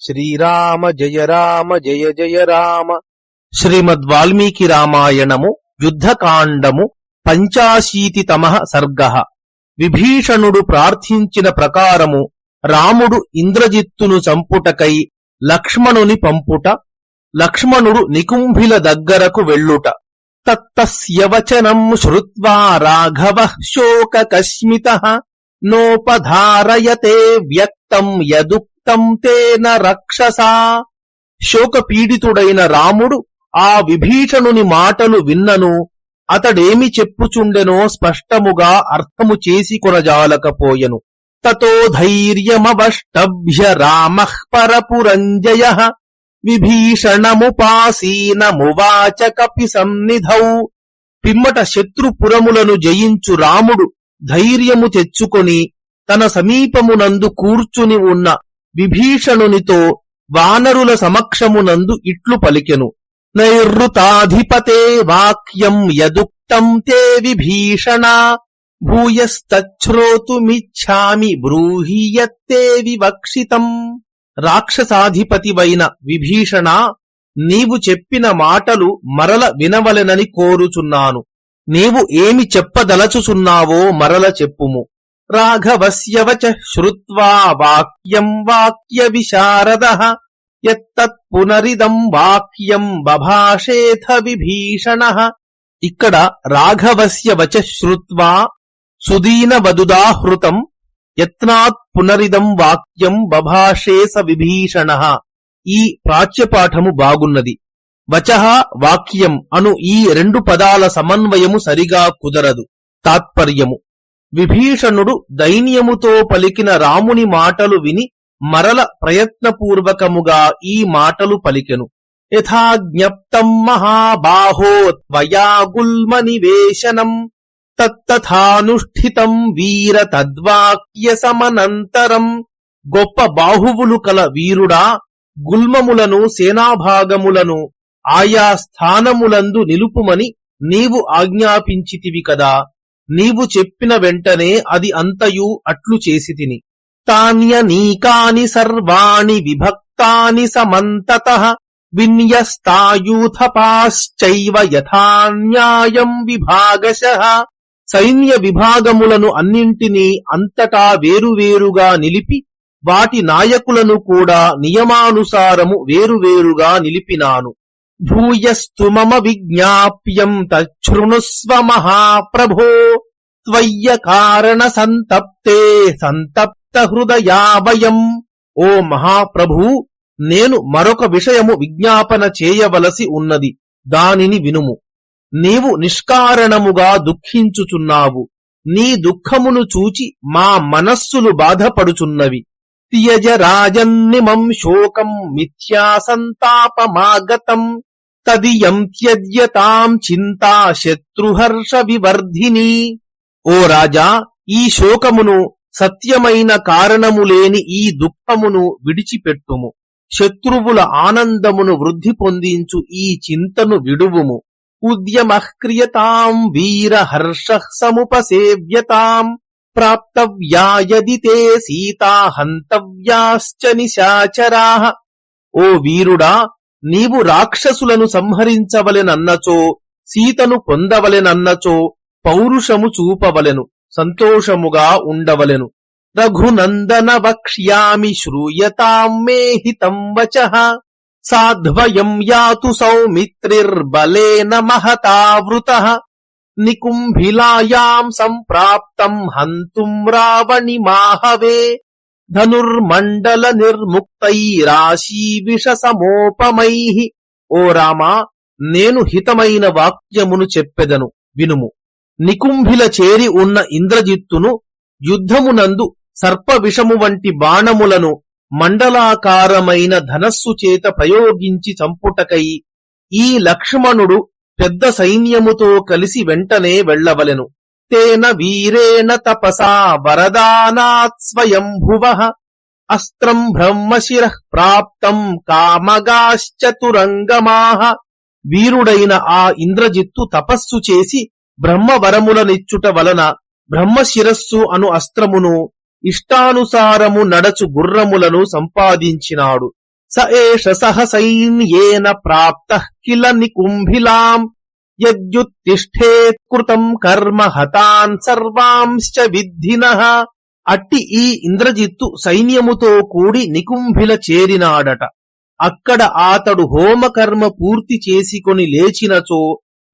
శ్రీరామ జయ రామ జయ జయ రామ. శ్రీమద్ వాల్మీకి రామాయణము యుద్ధకాండము పంచాశీతితమ సర్గ. విభీషణుడు ప్రార్థించిన ప్రకారము రాముడు ఇంద్రజిత్తును చంపుటకై లక్ష్మణుని పంపుట లక్ష్మణుడు నికుంభిల దగ్గరకు వెళ్ళుట. తత్తస్యవచనం శ్రుత్వా రాఘవ శోకకస్మిత నోపధారయతే వ్యక్తం యదుక్తం తేన రక్షసా. శోకపీడితుడైన రాముడు ఆ విభీషణుని మాటలు విన్నను. అతడేమి చెప్పుచుండెనో స్పష్టముగా అర్థము చేసి కొనజాలకపోయెను. తతో ధైర్యమవష్టభ్య రామ పరపురంజయ. విభీషణముపాసీనమువాచ కపి సన్నిధౌ. పిమ్మట శత్రుపురములను జయించు రాముడు ధైర్యము తెచ్చుకొని తన సమీపమునందు కూర్చుని ఉన్న విభీషణునితో వానరుల సమక్షమునందు ఇట్లు పలికెను. నైర్రుతాధిపతే వాక్యం యదుక్తం తే విభీషణ భూయస్తశ్రోతుమిచ్ఛామి బ్రూహీయత్తే వివక్షితం. రాక్షసాధిపతివైన విభీషణ నీవు చెప్పిన మాటలు మరల వినవలెనని కోరుచున్నాను. నీవు ఏమి చెప్పదలచుచున్నావో మరల చెప్పుము. రాఘవస్య వచ శ్రుత్వా వాక్యం వాక్య విశారద ఎత్తత్ పునరిదం వాక్యం బభాషేథ విభీషణ ఇక్కడ రాఘవస్య వచ శ్రుత్వా సుదీన వదుదాహృతం యత్నాత్ పునరిదం వాక్యం బభాషేస విభీషణ। ఈ ప్రాచ్యపాఠము బాగున్నది। వచః వాక్యం అను ఈ రెండు పదాల సమన్వయము సరిగా కుదరదు తాత్పర్యము. విభీషణుడు దైన్యముతో పలికిన రాముని మాటలు విని మరల ప్రయత్నపూర్వకముగా ఈ మాటలు పలికెను. యథాజ్ఞప్తం మహాబాహో త్వయా గుల్మ నివేశనం తత్తథానుష్ఠితం వీర తద్వాక్య సమనంతరం. గొప్ప బాహువులు కల వీరుడా గుల్మములను సేనాభాగములను ఆయా స్థానములందు నిలుపుమని నీవు ఆజ్ఞాపించితివి కదా. నీవు చెప్పిన వెంటనే అది అంతయు అట్లు చేసి తిని. తాన్యనీకాని సర్వాణి విభక్తాని సమంతత విన్యస్తాయూథపాశ్చైవ యథాన్యాయం విభాగశ. సైన్య విభాగములను అన్నింటినీ అంతటా వేరువేరుగా నిలిపి వాటి నాయకులను కూడా నియమానుసారము వేరువేరుగా నిలిపినాను. భూయస్తు మమ విజ్ఞాప్యం తృణుస్వ మహాప్రభో త్వయ్య కారణ సంతప్తే సంతప్త హృదయావయం ఓ మహాప్రభు నేను మరొక విషయము విజ్ఞాపన చేయవలసి ఉన్నది దానిని వినుము. నీవు నిష్కారణముగా దుఃఖించుచున్నావు నీ దుఃఖమును చూచి మా మనస్సులు బాధపడుచున్నవి. త్యజ రాజన్నిమం శోకం మిథ్యా సంతాపమాగతం తదియం త్యజ్యతాం చింతా శత్రుహర్ష వివర్ధిని ఓ రాజా ఈ శోకమును సత్యమైన కారణము లేని ఈ దుఃఖమును విడిచిపెట్టుము. శత్రువుల ఆనందమును వృద్ధి పొందించు ఈ చింతను విడువుము. ఉద్యమఃక్రియతాం వీర హర్ష సముపసేవ్యతాం. ప్రాప్తవ్యాయది తే సీతా హంతవ్యాశ్చ నిశాచరా. ఓ వీరుడా నీవు రాక్షసులను సంహరించవలెనన్నచో సీతను పొందవలెనన్నచో పౌరుషము చూపవలెను సంతోషముగా ఉండవలెను. రఘునందన వక్ష్యామి శ్రూయతాం మే హితం వచ. సాధ్వయం యాతు సౌమిత్రిర్బలేన మహతావృత. నికుంభిలాయాం సంప్రాప్తం హంతుం రావణి మాహవే ధనుర్మండల నిర్ముక్తైరాశీ విష ఓ రామా నేను హితమైన వాక్యమును చెప్పెదను వినుము. నికుంభిల చేరి ఉన్న ఇంద్రజిత్తును యుద్ధమునందు సర్ప విషము వంటి బాణములను మండలాకారమైన ధనస్సు చేత ప్రయోగించి చంపుటకై ఈ లక్ష్మణుడు పెద్ద సైన్యముతో కలిసి వెంటనే వెళ్ళవలెను. తేన వీరేణ తపసా వరదానాత్ స్వయంభువ. అస్త్రం బ్రహ్మశిర ప్రాప్తం కామగాశ్చతురంగమాహ వీరుడైన ఆ ఇంద్రజిత్తు తపస్సు చేసి బ్రహ్మవరములనిచ్చుట వలన బ్రహ్మశిరస్సు అను అస్త్రమును ఇష్టానుసారము నడచు గుర్రములను సంపాదించినాడు. స ఏష సహ సైన్యేన ప్రాప్త కిల నికుంభిలాం యద్యుత్తిష్ఠేత్ కృతం కర్మ హతాన్ సర్వాంశ్చ విద్ధినః అట్టి ఈ ఇంద్రజిత్తు సైన్యముతో కూడి నికుంభిల చేరినాడట అక్కడ అతడు హోమకర్మ పూర్తి చేసికొని లేచినచో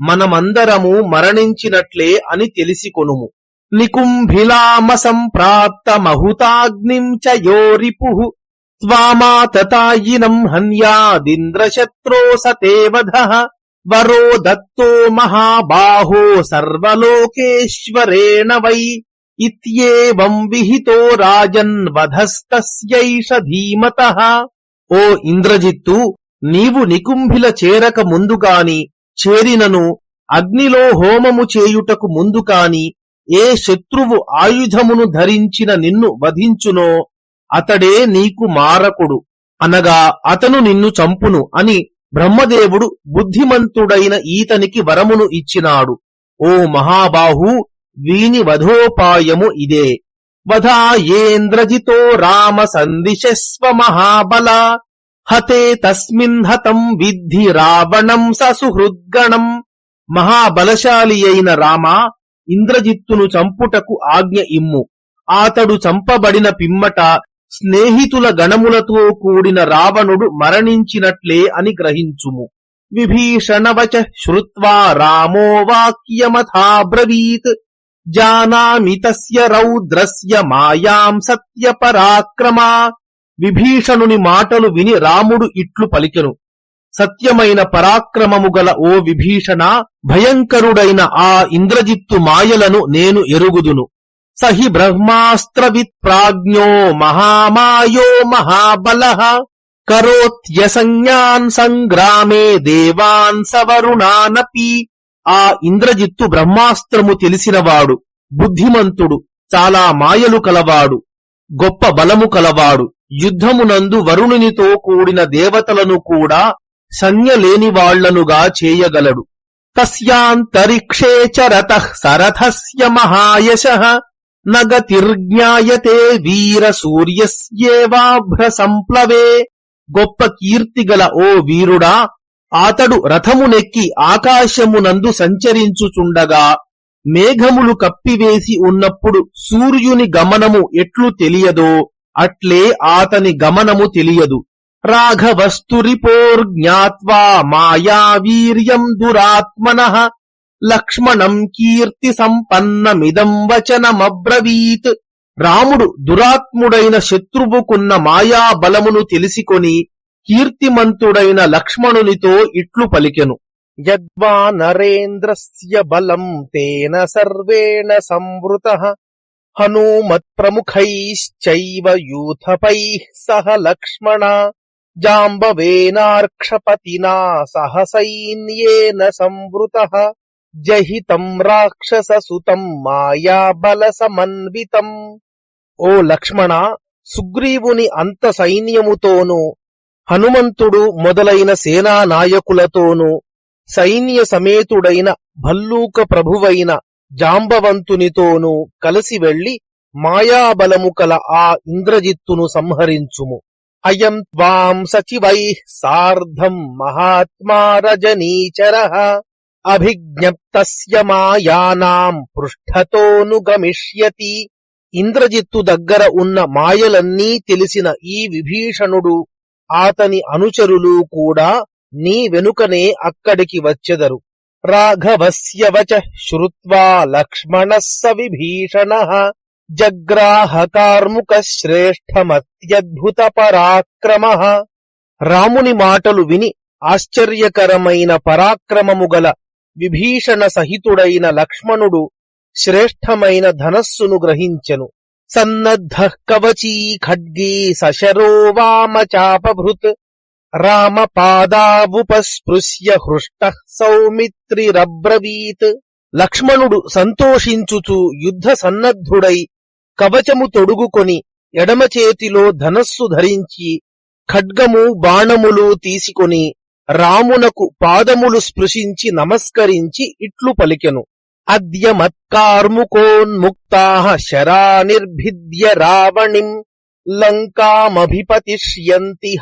మనమందరము మరణించినట్లే అని తెలిసికొనుము నికుంభిలామ సంప్రాప్త మహుతాగ్నిం చ యోరిపు త్వామాతతాయినం హన్యాదింద్రశత్రో సతేవధ వరో దత్తో మహాబాహో సర్వలోకేశ్వరేణ వై ఇత్యేవం విహితో రాజన్ వధస్తస్యైష ధీమత ఓ ఇంద్రజిత్తు నీవు నికుంభిల చేరక ముందుగాని చేరినను అగ్నిలో హోమము చేయుటకు ముందుకాని ఏ శత్రువు ఆయుధమును ధరించిన నిన్ను వధించునో అతడే నీకు మారకుడు. అనగా అతను నిన్ను చంపును అని బ్రహ్మదేవుడు బుద్ధిమంతుడైన ఈతనికి వరమును ఇచ్చినాడు. ఓ మహాబాహు వీని వధోపాయము ఇదే. వధాయేంద్రజితో రామ సందిశస్వ మహాబల. హతే తస్మిన్ హతం విద్ధి రావణం ససుహృద్గణం. మహాబలశాలి అయిన రామ ఇంద్రజిత్తును చంపుటకు ఆజ్ఞ ఇమ్ము. ఆతడు చంపబడిన పిమ్మట స్నేహితుల గణములతో కూడిన రావణుడు మరణించినట్లే అని గ్రహించుము. విభీషణవచ శ్రుత్వా రామో వాక్యమథాబ్రవీత్. జానామి తస్య రౌద్రస్య మాయాం సత్య పరాక్రమా విభీషణుని మాటలు విని రాముడు ఇట్లు పలికెను. సత్యమైన పరాక్రమము గల ఓ విభీషణ భయంకరుడైన ఆ ఇంద్రజిత్తు మాయలను నేను ఎరుగుదును. సహి బ్రహ్మాస్త్రవిత్ ప్రాజ్ఞో మహామాయో మహాబల కరోత్యసంజ్ఞాన్ సంగ్రామే దేవాన్ సవరుణానపి ఆ ఇంద్రజిత్తు బ్రహ్మాస్త్రము తెలిసినవాడు బుద్ధిమంతుడు చాలా మాయలు కలవాడు గొప్ప బలము కలవాడు యుద్ధమునందు వరుణునితో కూడిన దేవతలను కూడా సంజ్ఞ వాళ్ళనుగా చేయగలడు। తస్యాంతరిక్షే చరత సరథస్య మహాయశ। నగతిర్జ్ఞాయతే వీర సూర్యస్యేవాభ్ర సంప్లవే గొప్ప కీర్తిగల ఓ వీరుడా అతడు రథమునెక్కి ఆకాశమునందు సంచరించుచుండగా మేఘములు కప్పివేసి ఉన్నప్పుడు సూర్యుని గమనము ఎట్లు తెలియదో అట్లే ఆతని గమనము తెలియదు. రాఘవస్తురిపోర్జ్ఞాత్వా మాయావీర్యం దురాత్మన లక్ష్మణం కీర్తి సంపన్నమిదం వచనమబ్రవీత్. రాముడు దురాత్ముడైన శత్రువుకున్న మాయాబలమును తెలిసికొని కీర్తిమంతుడైన లక్ష్మణునితో ఇట్లు పలికెను. యద్వా నరేంద్రస్య బలం తేన సర్వేణ సంవృత. హనూమత్ప్రముఖైశ్చైవ యూథపై సహ లక్ష్మణ. జాంబవేనార్క్షపతినా సహ సైన్యేన సంవృతః. జహితం రాక్షససుతం మాయాబల సమన్వితం ఓ లక్ష్మణ సుగ్రీవుని అంత సైన్యముతోనూ హనుమంతుడు మొదలైన సేనా నాయకులతోనూ సైన్య సమేతుడైన భల్లూక ప్రభువైన జాంబవంతునితోనూ కలిసి వెళ్ళి మాయాబలము కల ఆ ఇంద్రజిత్తును సంహరించుము. అయం త్వాం సచివై సార్ధం మహాత్మా రజనీచర. అభిజ్ఞప్తస్య మాయానాం పృష్ఠతోనుగమిష్యతి. ఇంద్రజిత్తు దగ్గర ఉన్న మాయలన్నీ తెలిసిన ఈ విభీషణుడు ఆతని అనుచరులు కూడా నీ వెనుకనే అక్కడికి వచ్చెదరు. రాఘవస్య వచ శ్రుత్వా లక్ష్మణः స జగ్రాహ కార్ముక శ్రేష్టమత్యద్భుత పరాక్రమ రాముని మాటలు విని ఆశ్చర్యకరమైన పరాక్రమము గల విభీషణ సహితుడైన లక్ష్మణుడు శ్రేష్టమైన ధనస్సును గ్రహించెను. సన్నద్ధ కవచీ ఖడ్గీ సశరో వామచాపభృత్ రామపాదావుపస్పృశ్య హృష్ట సౌమిత్రిరబ్రవీత్ లక్ష్మణుడు సంతోషించుచు యుద్ధ సన్నద్ధుడై కవచము తొడుగుకొని ఎడమ చేతిలో ధనస్సు ధరించి ఖడ్గము బాణములు తీసుకొని రామునకు పాదములు స్పృశించి నమస్కరించి ఇట్లు పలికెను. అద్య మత్కార్ముకోన్ముక్తా శరానిర్భిద్య రావణిం లంకామభిపతిష్యంతి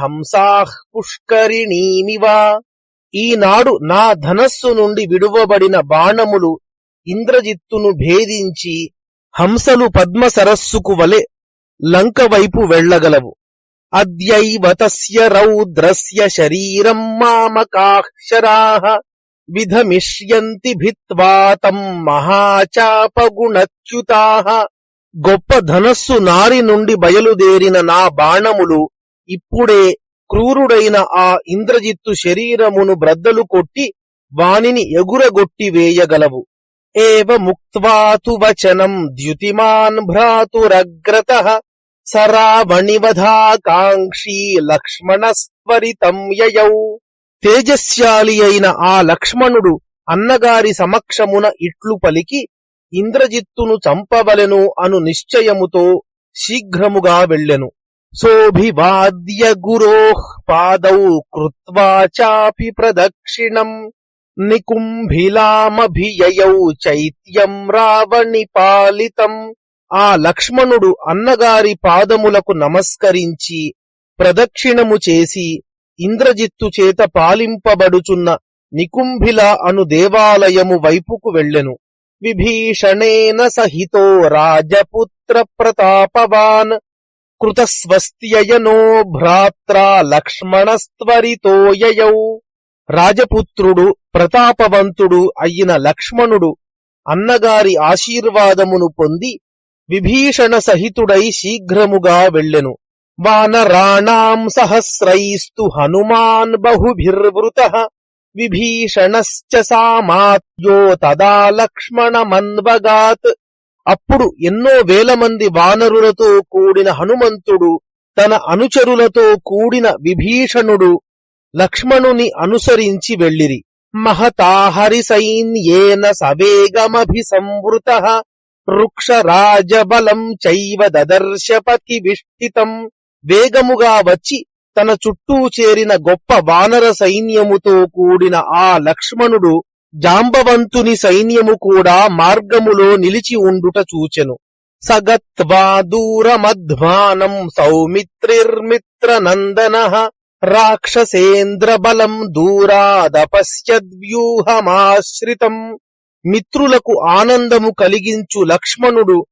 హంసాః పుష్కరిణీమివ. ఈనాడు నా ధనస్సు నుండి విడువబడిన బాణములు ఇంద్రజిత్తును భేదించి హంసలు పద్మ సరస్సుకు వలె లంక వైపు వెళ్ళగలవు రౌద్రస్య శరీరం మామకాక్షరా విధమిష్యంతి భిత్వా తం మహాచాపగుణచ్యుతాః గొప్ప ధనస్సు నారి నుండి బయలుదేరిన నా బాణములు ఇప్పుడే క్రూరుడైన ఆ ఇంద్రజిత్తు శరీరమును బ్రద్దలు కొట్టి వానిని ఎగురగొట్టి వేయగలవు ఏవ ముక్త్వాతు వచనం ద్యుతిమాన్ భ్రాతురగ్రత సరావణివధాకాంక్షీ లక్ష్మణస్వరితం యయౌ. తేజస్శాలి అయిన ఆ లక్ష్మణుడు అన్నగారి సమక్షమున ఇట్లు పలికి ఇంద్రజిత్తును చంపవలెను అను నిశ్చయముతో శీఘ్రముగా వెళ్ళెను. సోభివాద్య గురోః పాదౌ కృత్వా చాపి ప్రదక్షిణం. నికుంభిలామభియయౌ చైత్యం రావణి పాలితం ఆ లక్ష్మణుడు అన్నగారి పాదములకు నమస్కరించి ప్రదక్షిణము చేసి ఇంద్రజిత్తు చేత పాలింపబడుచున్న నికుంభిల అను దేవాలయము వైపుకు వెళ్ళెను. విభీషణేన సహితో రాజపుత్ర ప్రతాపవాన్ కృతస్వస్త్యయనో భ్రాత్రా లక్ష్మణస్త్వరితోయయౌ. రాజపుత్రుడు ప్రతాపవంతుడు అయిన లక్ష్మణుడు అన్నగారి ఆశీర్వాదమును పొంది విభీషణ సహితుడై శీఘ్రముగా వెళ్ళెను. వానరాణాం సహస్రైస్తు హనుమాన్ బహుభిర్వృత. విభీషణశ్చ సామాత్యో తదా లక్ష్మణమన్వగాత్. అప్పుడు ఎన్నో వేల మంది వానరులతో కూడిన హనుమంతుడు తన అనుచరులతో కూడిన విభీషణుడు లక్ష్మణుని అనుసరించి వెళ్ళిరి. మహతాహరి సైన్యేన సవేగమభి సంవృత వృక్షరాజబలం చైవ దదర్శపతి విష్టితం. వేగముగా వచ్చి తన చుట్టూ చేరిన గొప్ప వానర సైన్యముతో కూడిన ఆ లక్ష్మణుడు జాంబవంతుని సైన్యము కూడా మార్గములో నిలిచి ఉండుట చూచెను. సగత్వా దూరమధ్వానం సౌమిత్రిర్మిత్ర నందన రాక్షసేంద్ర బలం దూరాదపశ్యద్వ్యూహమాశ్రితం. మిత్రులకు ఆనందము కలిగించు లక్ష్మణుడు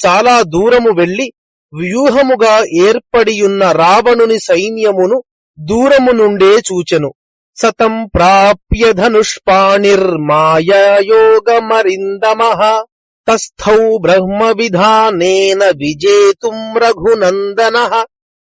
చాలా దూరము వెళ్ళి వ్యూహముగా ఏర్పడియున్న రావణుని సైన్యమును దూరము నుండే చూచెను. సతం ప్రాప్య ధనుష్పాణిర్మాయోగమరిందమ తస్థౌ బ్రహ్మ విధానేన విజేతుం రఘునందన.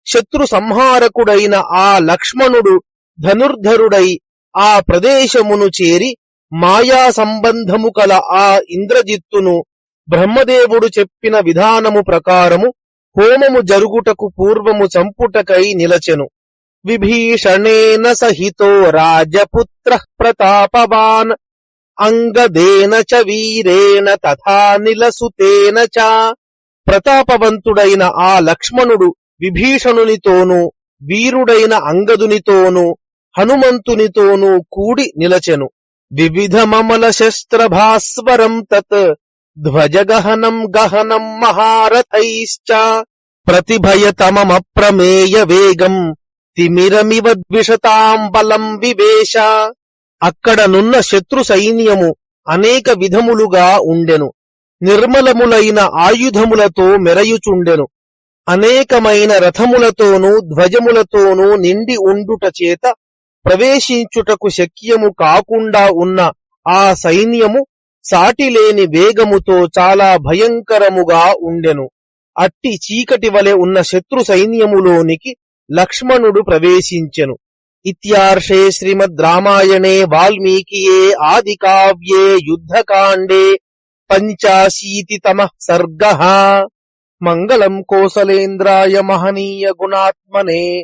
శత్రు సంహారకుడైన ఆ లక్ష్మణుడు ధనుర్ధరుడై ఆ ప్రదేశమును చేరి మాయా సంబంధము కల ఆ ఇంద్రజిత్తును బ్రహ్మదేవుడు చెప్పిన విధానము ప్రకారము హోమము జరుగుటకు పూర్వము చంపుటకై నిలచెను. విభీషణేన సహితో రాజపుత్ర ప్రతాపవాన్. అంగదేన చ వీరేణ తథా నిలసుతేన చ. ప్రతాపవంతుడైన ఆ లక్ష్మణుడు విభీషణునితోనూ వీరుడైన అంగదునితోనూ హనుమంతునితోనూ కూడి నిలచెను. వివిధమమల శస్త్రభాస్వరం తత్ ధ్వజగహనం గహనం మహారథైశ్చ ప్రతిభయతమమప్రమేయ వేగం తిమిరమివ ద్విషతాం బలం వివేశ అక్కడనున్న శత్రు సైన్యము అనేక విధములుగా ఉండెను। నిర్మలములైన ఆయుధములతో మెరయుచుండెను। అనేకమైన రథములతోనూ ధ్వజములతోనూ నిండి ఉండుట చేత ప్రవేశించుటకు శక్యము కాకుండా ఉన్న ఆ సైన్యము సాటిలేని వేగముతో చాలా భయంకరముగా ఉండెను. అట్టి చీకటి వలె ఉన్న శత్రు సైన్యములోనికి లక్ష్మణుడు ప్రవేశించెను. ఇత్యార్షే శ్రీమద్ రామాయణే వాల్మీకియే ఆది కావ్యే యుద్ధకాండే పంచాశీతితమ సర్గ. మంగళం కోసలేంద్రాయ మహనీయ గుణాత్మనే.